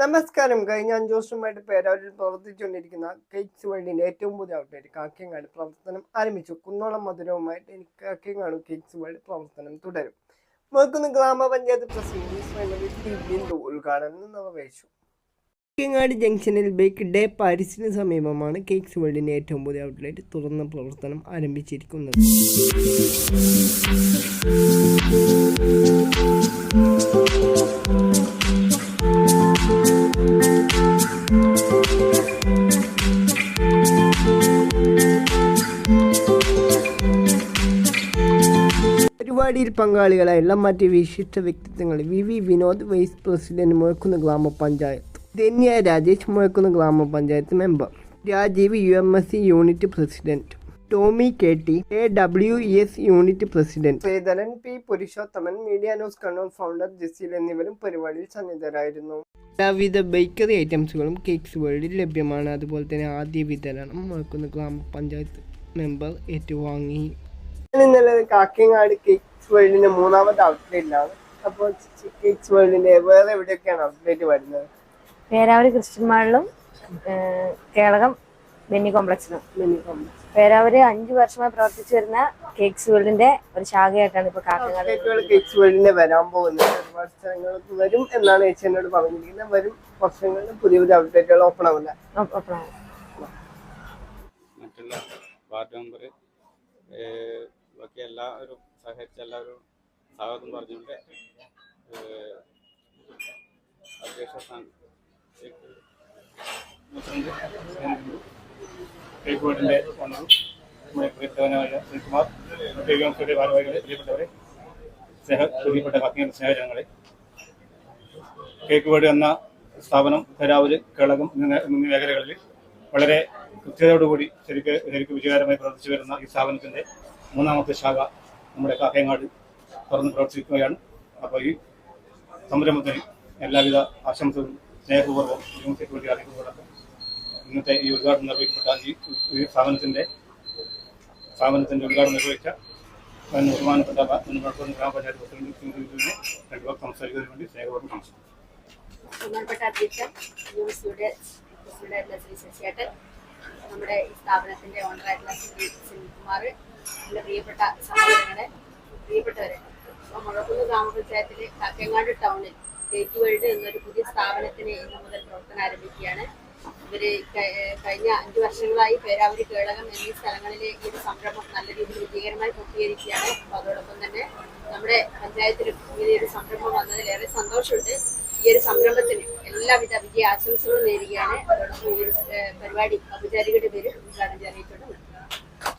നമസ്കാരം. കഴിഞ്ഞ അഞ്ചു വർഷമായിട്ട് പേരാവൂരിൽ പ്രവർത്തിച്ചുകൊണ്ടിരിക്കുന്ന കേക്ക്സ് വേൾഡിന്റെ ഏറ്റവും പുതിയ ഔട്ട്ലെറ്റ് കാക്കിയങ്ങാട് പ്രവർത്തനം ആരംഭിച്ചു. കുന്നോളം മധുരവുമായിട്ട് എനിക്ക് കാക്കിയങ്ങാട് കേക്ക്സ് വേൾഡ് പ്രവർത്തനം തുടരും. നോക്കുന്ന ഗ്രാമപഞ്ചായത്ത് പ്രസിഡന്റ് ഉദ്ഘാടനം നിർവഹിച്ചു. കാക്കിയങ്ങാട് ജംഗ്ഷനിൽ ബേക്ക് ഡേ പാരിസിന് സമീപമാണ് കേക്സ് വേൾഡിന്റെ ഏറ്റവും പുതിയ ഔട്ട്ലെറ്റ് തുറന്ന പ്രവർത്തനം ആരംഭിച്ചിരിക്കുന്നത്. പരിപാടിയിൽ പങ്കാളികളായുള്ള മറ്റ് വിശിഷ്ട വ്യക്തിത്വങ്ങൾ V V Vinod vice president Muzhakkunnu grama panchayat. Dhanya Rajesh Muzhakkunnu grama panchayat member. Rajeev U M S C unit president. Tomy K T. A W S unit president. Sreedharan P. Purushothaman media news Kannur founder Jaseel എന്നിവരും പരിപാടിയിൽ സന്നിധരായിരുന്നു. എല്ലാവിധ bakery ഐറ്റംസുകളും cakes വേൾഡിൽ ലഭ്യമാണ്. അതുപോലെ തന്നെ ആദ്യ വിതരണം Muzhakkunnu grama panchayat member ഏറ്റുവാങ്ങി. ഇന്നലെ കാക്കിങ്ങാട് കേക്ക്സ് വേൾഡിന്റെ മൂന്നാമത്തെ ഔട്ട്ലെറ്റിലാണ് അപ്പോൾ കേക്ക്സ് വേൾഡിന്റെ വേറെ എവിടെയൊക്കെയാണ് അപ്ഡേറ്റ് വരുന്നത്? പേരാവൂർ ക്രിസ്ത്യൻ മാളിലും കേളകം ബെന്നി കോംപ്ലക്സിലും. പേരാവൂര് അഞ്ചു വർഷമായി പ്രവർത്തിച്ചു വരുന്ന കേക്സ് വേൾഡിന്റെ ഒരു ശാഖയായിട്ടാണ് ഇപ്പൊ കേക്സ് വേൾഡിന്റെ വരാൻ പോകുന്നത്. ഒരുപാട് സ്ഥലങ്ങൾക്ക് വരും എന്നാണ് ചേച്ചി എന്നോട് പറഞ്ഞിരിക്കുന്നത്. വരും വർഷങ്ങളിൽ പുതിയ പുതിയ ഔട്ട്ലെറ്റുകൾ ഓപ്പൺ ആവില്ല. ഓപ്പൺ ആവില്ല. മറ്റുള്ള വാർഡ് മെമ്പർ ബാക്കി എല്ലാവരും സഹകരിച്ച് എല്ലാവരും സ്വാഗതം പറഞ്ഞുകൊണ്ട് അധ്യക്ഷ നമ്മുടെ പ്രിയപ്പെട്ടവനായ ഭാരവാഹികളെ പ്രിയപ്പെട്ടവരെ സ്നേഹ പ്രിയപ്പെട്ട കത്തിയ സ്നേഹജനങ്ങളെ. കേക്ക് വേർഡ് എന്ന സ്ഥാപനം കരാവൂര് കേളകം എന്നീ മേഖലകളിൽ വളരെ കൃത്യതയോടുകൂടി ശരിക്ക് ശരിക്ക് വിജയകരമായി പ്രവർത്തിച്ചു വരുന്ന ഈ സ്ഥാപനത്തിന്റെ മൂന്നാമത്തെ ശാഖ നമ്മുടെ കാക്കയങ്ങാട് തുറന്ന് പ്രവർത്തിക്കുകയാണ്. അപ്പോൾ ഈ സംരംഭത്തിന് എല്ലാവിധ ആശംസകളും സ്നേഹപൂർവം യൂണിറ്റ് വേണ്ടി ഇന്നത്തെ ഈ ഉദ്ഘാടനം നിർവഹിക്കപ്പെട്ട ഈ സ്ഥാപനത്തിന്റെ സ്ഥാപനത്തിന്റെ ഉദ്ഘാടനം നിർവഹിച്ച ബഹുമാനപ്പെട്ട ഗ്രാമപഞ്ചായത്ത് പ്രസിഡന്റ് സംസാരിക്കുന്നതിന് വേണ്ടി സ്നേഹപൂർവം നമസ്കാരം നമ്മുടെ ഈ സ്ഥാപനത്തിന്റെ ഓണറായിട്ടുള്ള ശ്രീ സുനിൽകുമാർ എന്റെ പ്രിയപ്പെട്ട സഹോദരങ്ങളെ പ്രിയപ്പെട്ടവരെ അപ്പോൾ മുഴക്കുന്ന് ഗ്രാമപഞ്ചായത്തിലെ കാക്കങ്ങാട് ടൗണിൽ കേക്ക് വേൾഡ് എന്നൊരു പുതിയ സ്ഥാപനത്തിന് ഇന്ന് മുതൽ പ്രവർത്തനം ആരംഭിക്കുകയാണ്. ഇവർ കഴിഞ്ഞ അഞ്ചു വർഷങ്ങളായി പേരാവരി കേളകം എന്നീ സ്ഥലങ്ങളിലെ ഈ ഒരു സംരംഭം നല്ല രീതിയിൽ വിജയകരമായി പൂർത്തീകരിക്കുകയാണ്. അപ്പോൾ അതോടൊപ്പം തന്നെ നമ്മുടെ പഞ്ചായത്തിലും ഇങ്ങനെ ഒരു സംരംഭം വന്നതിൽ ഏറെ സന്തോഷമുണ്ട്. ഈ ഒരു സംരംഭത്തിന് എല്ലാവിധ വിജയ ആശംസകളും നേരുകയാണ്. അതോടൊപ്പം ഈ ഒരു പരിപാടി ഔപചാരികയുടെ പേര് ഉദ്ഘാടനം ചെയ്തിട്ടുണ്ട്.